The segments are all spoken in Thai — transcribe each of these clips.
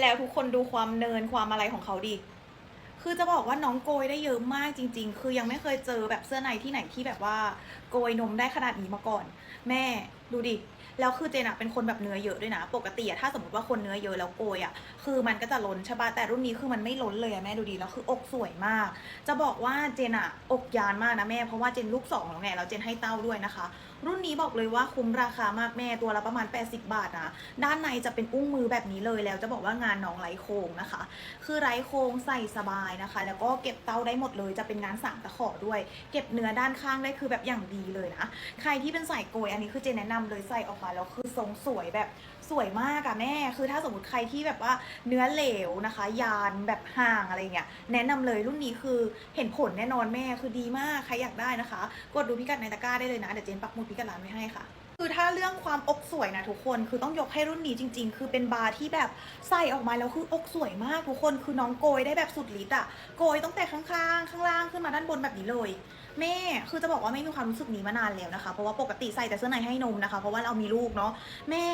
แล้วทุกคนดูความเนินความอะไรของเขาดิ คือจะบอกว่าน้องโกยได้เยอะมากจริง ๆ คือยังไม่เคยเจอแบบเสื้อในที่ไหนที่แบบว่า โกยนมได้ขนาดนี้มาก่อน แม่ดูดิ แล้วคือเจนอะเป็นคนแบบเนื้อเยอะด้วยนะ ปกติอะถ้าสมมติว่าคนเนื้อเยอะแล้วโกยอะคือมันก็จะล้นใช่ปะแต่รุ่นนี้คือมันไม่ล้นเลยอะแม่ดูดิแล้วคืออกสวยมาก จะบอกว่าเจนอะอกยานมากนะแม่เพราะว่าเจนลูกสองแล้วไงแล้วเจนให้เต้าด้วยนะคะ รุ่นนี้บอกเลยว่าคุ้มราคามากแม่ตัวละประมาณ 80 บาทนะด้านในจะเป็นอุ้งมือแบบนี้เลยแล้วจะบอกว่างานน้องไร้โครงนะคะ คือไร้โครงใส่สบายนะคะ แล้วก็เก็บเต้าได้หมดเลยจะเป็นงานสามตะขอด้วย เก็บเนื้อด้านข้างได้คือแบบอย่างดีเลยนะใครที่เป็นสายโกยอันนี้คือเจนแนะนำเลยใส่ออกมาแล้วคือทรงสวยแบบสวยมากอะแม่ คือถ้าสมมติใครที่แบบว่าเนื้อเหลวนะคะ ยานแบบห่างอะไรเงี้ยแนะนำเลยรุ่นนี้คือเห็นผลแน่นอนแม่คือดีมากใครอยากได้นะคะ กดดูพิกัดในตะกร้าได้เลยนะเดี๋ยวเจนปักหมุดพิกัดร้านไว้ให้ค่ะคือถ้าเรื่องความอกสวยนะทุกคนคือต้องยกให้รุ่นนี้จริง ๆ คือเป็นบาร์ที่แบบใส่ออกมาแล้วคืออกสวยมากทุกคนคือน้องโกยได้แบบสุดฤทธิ์อะโกยตั้งแต่ข้างๆ ข้างล่างขึ้นมาด้านบนแบบนี้เลย แม่คือจะบอกว่าไม่มีความรู้สึกนี้มานานแล้วนะคะ เพราะว่าปกติใส่แต่เสื้อในให้นมนะคะ เพราะว่าเรามีลูกเนาะแม่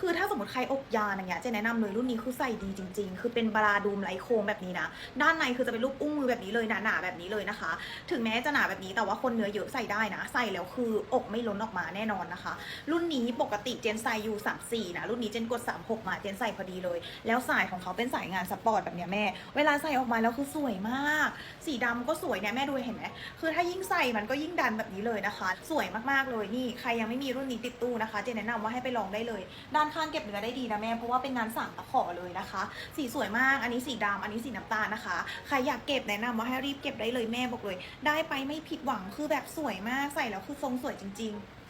คือถ้าสมมติใครอกยานอย่างเงี้ยเจะแนะนำเลยรุ่นนี้คือใส่ดีจริง ๆ คือเป็นบราดูมไร้โครงแบบนี้นะด้านในคือจะเป็นรูปอุ้งมือแบบนี้เลยหนาๆแบบนี้เลยนะคะ ถึงแม้จะหนาแบบนี้แต่ว่าคนเนื้อเยอะใส่ได้นะ ใส่แล้วคืออกไม่ล้นออกมาแน่นอนนะคะ รุ่นนี้ปกติเจนใส่อยู่34นะรุ่นนี้เจนกด 36 มาเจนใส่พอดีเลย แล้วสายของเขาเป็นสายงานสปอร์ตแบบเนี้ยแม่ เวลาใส่ออกมาแล้วคือสวยมาก สีดำก็สวยเนี่ยแม่ดูเห็นไหมคือถ้ายิ่ง่งใส่มันก็ยิ่งดันแบบนี้เลยนะคะ สวยมากๆเลยนี่ใครยังไม่มีรุ่นนี้ติดตู้นะคะเจนแนะนำว่าให้ไปลองได้เลย ด้านข้างเก็บเนื้อได้ดีนะแม่เพราะว่าเป็นงานสั่งตะขอเลยนะคะ สีสวยมากอันนี้สีดำอันนี้สีน้ำตาลนะคะ ใครอยากเก็บแนะนำว่าให้รีบเก็บได้เลยแม่บอกเลย ได้ไปไม่ผิดหวังคือแบบสวยมากใส่แล้วคือทรงสวยจริง ๆ